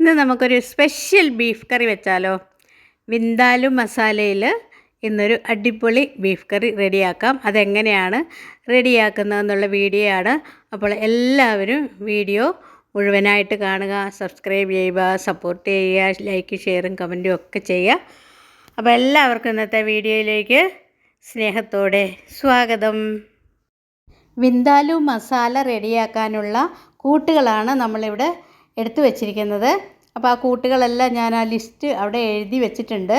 ഇന്ന് നമുക്കൊരു special beef കറി വെച്ചാലോ? വിന്താലു മസാലയിൽ ഇന്നൊരു അടിപൊളി ബീഫ് കറി റെഡിയാക്കാം. അതെങ്ങനെയാണ് റെഡിയാക്കുന്നതെന്നുള്ള വീഡിയോ ആണ് അപ്പോൾ എല്ലാവരും വീഡിയോ മുഴുവനായിട്ട് കാണുക സബ്സ്ക്രൈബ് ചെയ്യുക സപ്പോർട്ട് ചെയ്യുക ലൈക്ക് ഷെയറും കമന്റും ഒക്കെ ചെയ്യുക. അപ്പോൾ എല്ലാവർക്കും ഇന്നത്തെ വീഡിയോയിലേക്ക് സ്നേഹത്തോടെ സ്വാഗതം. വിന്താലു മസാല റെഡിയാക്കാനുള്ള കൂട്ടുകളാണ് നമ്മളിവിടെ എടുത്തു വച്ചിരിക്കുന്നത്. അപ്പോൾ ആ കൂട്ടുകളെല്ലാം ഞാൻ ആ ലിസ്റ്റ് അവിടെ എഴുതി വെച്ചിട്ടുണ്ട്.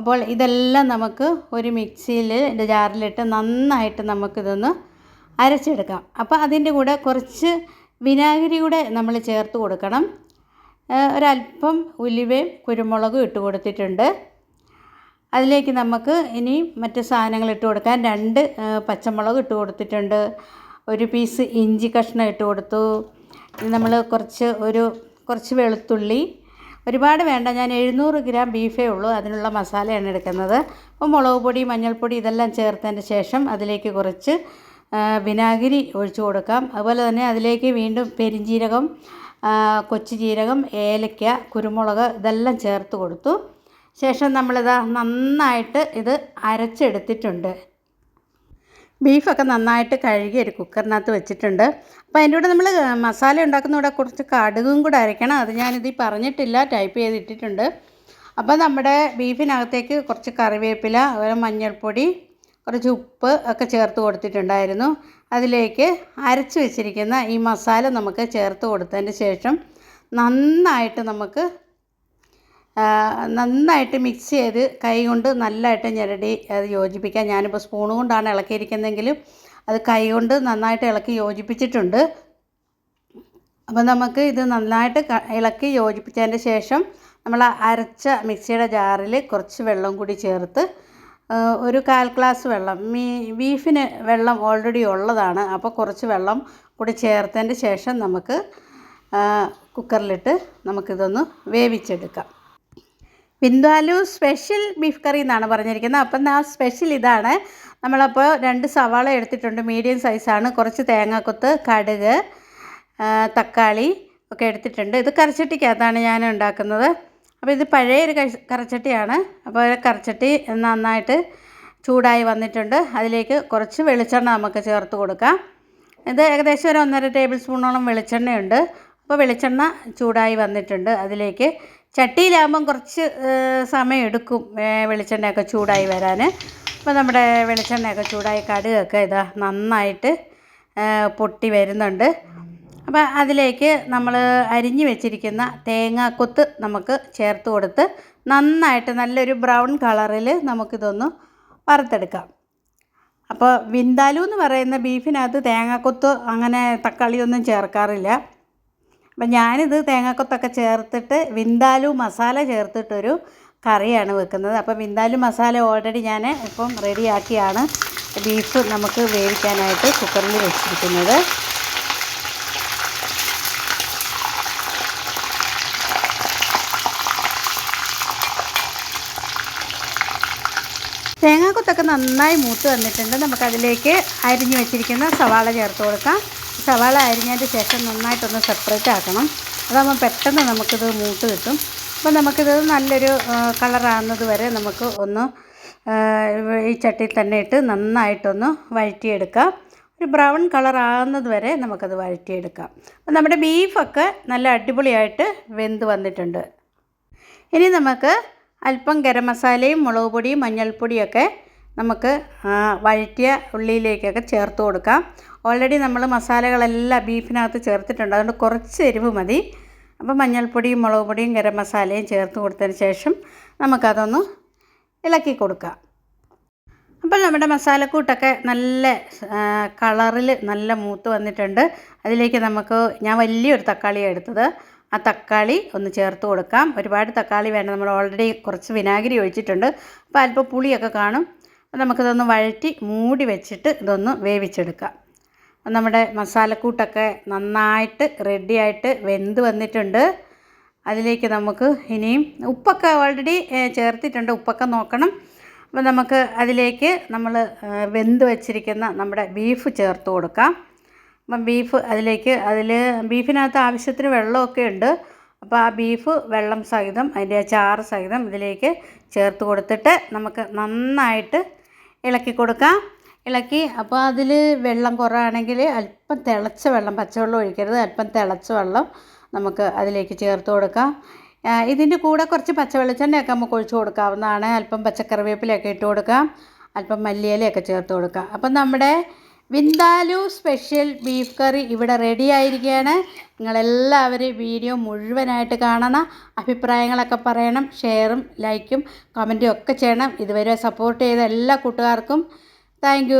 അപ്പോൾ ഇതെല്ലാം നമുക്ക് ഒരു മിക്സിയിൽ ജാറിലിട്ട് നന്നായിട്ട് നമുക്കിതൊന്ന് അരച്ചെടുക്കാം. അപ്പോൾ അതിന്റെ കൂടെ കുറച്ച് വിനാഗിരി കൂടെ നമ്മൾ ചേർത്ത് കൊടുക്കണം. ഒരല്പം ഉലുവയും കുരുമുളകും ഇട്ട് കൊടുത്തിട്ടുണ്ട്. അതിലേക്ക് നമുക്ക് ഇനി മറ്റ് സാധനങ്ങൾ ഇട്ട് കൊടുക്കാൻ രണ്ട് പച്ചമുളക് ഇട്ട് കൊടുത്തിട്ടുണ്ട്. ഒരു പീസ് ഇഞ്ചി കഷ്ണം ഇട്ട് കൊടുത്തു. നമ്മൾ കുറച്ച് ഒരു കുറച്ച് വെളുത്തുള്ളി. ഒരുപാട് വേണ്ട ഞാൻ എഴുന്നൂറ് ഗ്രാം ബീഫേ ഉള്ളൂ അതിനുള്ള മസാലയാണ് എടുക്കുന്നത്. അപ്പോൾ മുളക് പൊടി മഞ്ഞൾപ്പൊടി ഇതെല്ലാം ചേർത്തതിന് ശേഷം അതിലേക്ക് കുറച്ച് വിനാഗിരി ഒഴിച്ചു കൊടുക്കാം. അതുപോലെ തന്നെ അതിലേക്ക് വീണ്ടും പെരിഞ്ജീരകം കൊച്ചു ജീരകം ഏലക്ക കുരുമുളക് ഇതെല്ലാം ചേർത്ത് കൊടുത്തു. ശേഷം നമ്മളിതാ നന്നായിട്ട് ഇത് അരച്ചെടുത്തിട്ടുണ്ട്. ബീഫൊക്കെ നന്നായിട്ട് കഴുകി ഒരു കുക്കറിനകത്ത് വെച്ചിട്ടുണ്ട്. അപ്പോൾ അതിന്റെ കൂടെ നമ്മൾ മസാല ഉണ്ടാക്കുന്ന കൂടെ കുറച്ച് കടുകും കൂടെ അരയ്ക്കണം. അത് ഞാനിത് പറഞ്ഞിട്ടില്ല ടൈപ്പ് ചെയ്തിട്ടിട്ടുണ്ട്. അപ്പോൾ നമ്മുടെ ബീഫിനകത്തേക്ക് കുറച്ച് കറിവേപ്പില അതുപോലെ മഞ്ഞൾപ്പൊടി കുറച്ച് ഉപ്പ് ഒക്കെ ചേർത്ത് കൊടുത്തിട്ടുണ്ടായിരുന്നു. അതിലേക്ക് അരച്ച് വെച്ചിരിക്കുന്ന ഈ മസാല നമുക്ക് ചേർത്ത് കൊടുത്തതിന് ശേഷം നന്നായിട്ട് നമുക്ക് നന്നായിട്ട് മിക്സ് ചെയ്ത് കൈ കൊണ്ട് നല്ലതായിട്ട് ഞെരടി അത് യോജിപ്പിക്കാൻ ഞാനിപ്പോൾ സ്പൂൺ കൊണ്ടാണ് ഇളക്കിയിരിക്കുന്നതെങ്കിലും അത് കൈ കൊണ്ട് നന്നായിട്ട് ഇളക്കി യോജിപ്പിച്ചിട്ടുണ്ട്. അപ്പോൾ നമുക്ക് ഇത് നന്നായിട്ട് ഇളക്കി യോജിപ്പിച്ചതിന്റെ ശേഷം നമ്മൾ അരച്ച മിക്സിയുടെ ജാറിൽ കുറച്ച് വെള്ളം കൂടി ചേർത്ത് ഒരു കാൽ ഗ്ലാസ് വെള്ളം മീ ബീഫിന് വെള്ളം ഓൾറെഡി ഉള്ളതാണ്. അപ്പോൾ കുറച്ച് വെള്ളം കൂടി ചേർത്തതിന്റെ ശേഷം നമുക്ക് കുക്കറിലിട്ട് നമുക്കിതൊന്ന് വേവിച്ചെടുക്കാം. ബിന്ദുവാലു സ്പെഷ്യൽ ബീഫ് കറി എന്നാണ് പറഞ്ഞിരിക്കുന്നത്. അപ്പം ആ സ്പെഷ്യൽ ഇതാണ്. നമ്മളപ്പോൾ രണ്ട് സവാള എടുത്തിട്ടുണ്ട്. മീഡിയം സൈസാണ് കുറച്ച് തേങ്ങാക്കൊത്ത് കടുക് തക്കാളി ഒക്കെ എടുത്തിട്ടുണ്ട്. ഇത് കറിച്ചട്ടിക്കകത്താണ് ഞാൻ ഉണ്ടാക്കുന്നത്. അപ്പോൾ ഇത് പഴയ ഒരു കറിച്ചട്ടിയാണ്. അപ്പോൾ കറിച്ചട്ടി നന്നായിട്ട് ചൂടായി വന്നിട്ടുണ്ട്. അതിലേക്ക് കുറച്ച് വെളിച്ചെണ്ണ നമുക്ക് ചേർത്ത് കൊടുക്കാം. ഇത് ഏകദേശം ഒരു ഒന്നര ടേബിൾ സ്പൂണോളം വെളിച്ചെണ്ണയുണ്ട്. അപ്പോൾ വെളിച്ചെണ്ണ ചൂടായി വന്നിട്ടുണ്ട്. അതിലേക്ക് ചട്ടിയിലാകുമ്പം കുറച്ച് സമയം എടുക്കും വെളിച്ചെണ്ണയൊക്കെ ചൂടായി വരാൻ. അപ്പോൾ നമ്മുടെ വെളിച്ചെണ്ണയൊക്കെ ചൂടായി കടുകൊക്കെ ഇതാ നന്നായിട്ട് പൊട്ടി വരുന്നുണ്ട്. അപ്പോൾ അതിലേക്ക് നമ്മൾ അരിഞ്ഞു വെച്ചിരിക്കുന്ന തേങ്ങാക്കൊത്ത് നമുക്ക് ചേർത്ത് കൊടുത്ത് നന്നായിട്ട് നല്ലൊരു ബ്രൗൺ കളറിൽ നമുക്കിതൊന്ന് വറുത്തെടുക്കാം. അപ്പോൾ വിന്താലു എന്ന് പറയുന്ന ബീഫിനകത്ത് തേങ്ങാക്കൊത്ത് അങ്ങനെ തക്കാളിയൊന്നും ചേർക്കാറില്ല. അപ്പം ഞാനിത് തേങ്ങാക്കൊത്തൊക്കെ ചേർത്തിട്ട് വിന്താലു മസാല ചേർത്തിട്ടൊരു കറിയാണ് വെക്കുന്നത്. അപ്പോൾ വിന്താലു മസാല ഓൾറെഡി ഞാൻ ഇപ്പം റെഡിയാക്കിയാണ് ബീഫ് നമുക്ക് വേവിക്കാനായിട്ട് കുക്കറിൽ വെച്ചിരിക്കുന്നത്. തേങ്ങാക്കൊത്തൊക്കെ നന്നായി മൂത്ത് വന്നിട്ടുണ്ട്. നമുക്കതിലേക്ക് അരിഞ്ഞു വെച്ചിരിക്കുന്ന സവാള ചേർത്ത് കൊടുക്കാം. സവാള അരിഞ്ഞതിന് ശേഷം നന്നായിട്ടൊന്ന് സെപ്പറേറ്റ് ആക്കണം. അതാകുമ്പോൾ പെട്ടെന്ന് നമുക്കിത് മൂത്ത് കിട്ടും. അപ്പോൾ നമുക്കിത് നല്ലൊരു കളറാകുന്നത് വരെ നമുക്ക് ഒന്ന് ഈ ചട്ടിയിൽ തന്നെ ഇട്ട് നന്നായിട്ടൊന്ന് വഴറ്റിയെടുക്കാം. ഒരു ബ്രൗൺ കളർ ആകുന്നത് വരെ നമുക്കത് വഴറ്റിയെടുക്കാം. അപ്പോൾ നമ്മുടെ ബീഫൊക്കെ നല്ല അടിപൊളിയായിട്ട് വെന്ത് വന്നിട്ടുണ്ട്. ഇനി നമുക്ക് അല്പം ഗരം മസാലയും മുളക് പൊടിയും മഞ്ഞൾപ്പൊടിയൊക്കെ നമുക്ക് വഴറ്റിയ ഉള്ളിയിലേക്കൊക്കെ ചേർത്ത് കൊടുക്കാം. ഓൾറെഡി നമ്മൾ മസാലകളെല്ലാം ബീഫിനകത്ത് ചേർത്തിട്ടുണ്ട്. അതുകൊണ്ട് കുറച്ച് എരിവ് മതി. അപ്പോൾ മഞ്ഞൾപ്പൊടിയും മുളക് പൊടിയും ഗരം മസാലയും ചേർത്ത് കൊടുത്തതിന് ശേഷം നമുക്കതൊന്ന് ഇളക്കി കൊടുക്കാം. അപ്പോൾ നമ്മുടെ മസാലക്കൂട്ടൊക്കെ നല്ല കളറിൽ നല്ല മൂത്ത് വന്നിട്ടുണ്ട്. അതിലേക്ക് നമുക്ക് ഞാൻ വലിയൊരു തക്കാളിയാണ് എടുത്തത്. ആ തക്കാളി ഒന്ന് ചേർത്ത് കൊടുക്കാം. ഒരുപാട് തക്കാളി വേണ്ട. നമ്മൾ ഓൾറെഡി കുറച്ച് വിനാഗിരി ഒഴിച്ചിട്ടുണ്ട്. അപ്പോൾ അല്പം പുളിയൊക്കെ കാണും. നമുക്കിതൊന്ന് വഴറ്റി മൂടി വെച്ചിട്ട് ഇതൊന്ന് വേവിച്ചെടുക്കാം. നമ്മുടെ മസാലക്കൂട്ടൊക്കെ നന്നായിട്ട് റെഡിയായിട്ട് വെന്ത് വന്നിട്ടുണ്ട്. അതിലേക്ക് നമുക്ക് ഇനിയും ഉപ്പൊക്കെ ഓൾറെഡി ചേർത്തിട്ടുണ്ട്. ഉപ്പൊക്കെ നോക്കണം. അപ്പോൾ നമുക്ക് അതിലേക്ക് നമ്മൾ വെന്ത് വെച്ചിരിക്കുന്ന നമ്മുടെ ബീഫ് ചേർത്ത് കൊടുക്കാം. അപ്പം ബീഫ് അതിലേക്ക് അതിൽ ബീഫിനകത്ത് ആവശ്യത്തിന് വെള്ളമൊക്കെ ഉണ്ട്. അപ്പോൾ ആ ബീഫ് വെള്ളം സഹിതം അതിന്റെ ചാറ് സഹിതം ഇതിലേക്ക് ചേർത്ത് കൊടുത്തിട്ട് നമുക്ക് നന്നായിട്ട് ഇളക്കി കൊടുക്കാം. ഇളക്കി അപ്പോൾ അതിൽ വെള്ളം കുറവാണെങ്കിൽ അല്പം തിളച്ച വെള്ളം പച്ചവെള്ളം ഒഴിക്കരുത് അല്പം തിളച്ച വെള്ളം നമുക്ക് അതിലേക്ക് ചേർത്ത് കൊടുക്കാം. ഇതിന്റെ കൂടെ കുറച്ച് പച്ചവെളിച്ചെണ്ണയൊക്കെ നമുക്ക് ഒഴിച്ചു കൊടുക്കാവുന്നതാണ്. അല്പം പച്ചക്കറിവേപ്പിലയൊക്കെ ഇട്ട് കൊടുക്കാം. അല്പം മല്ലിയിലയൊക്കെ ചേർത്ത് കൊടുക്കാം. അപ്പം നമ്മുടെ വിന്താലു സ്പെഷ്യൽ ബീഫ് കറി ഇവിടെ റെഡി ആയിരിക്കുകയാണ്. നിങ്ങളെല്ലാവരും വീഡിയോ മുഴുവനായിട്ട് കാണണം. അഭിപ്രായങ്ങളൊക്കെ പറയണം ഷെയറും ലൈക്കും കമന്റും ഒക്കെ ചെയ്യണം. ഇതുവരെ സപ്പോർട്ട് ചെയ്ത എല്ലാ കൂട്ടുകാർക്കും താങ്ക്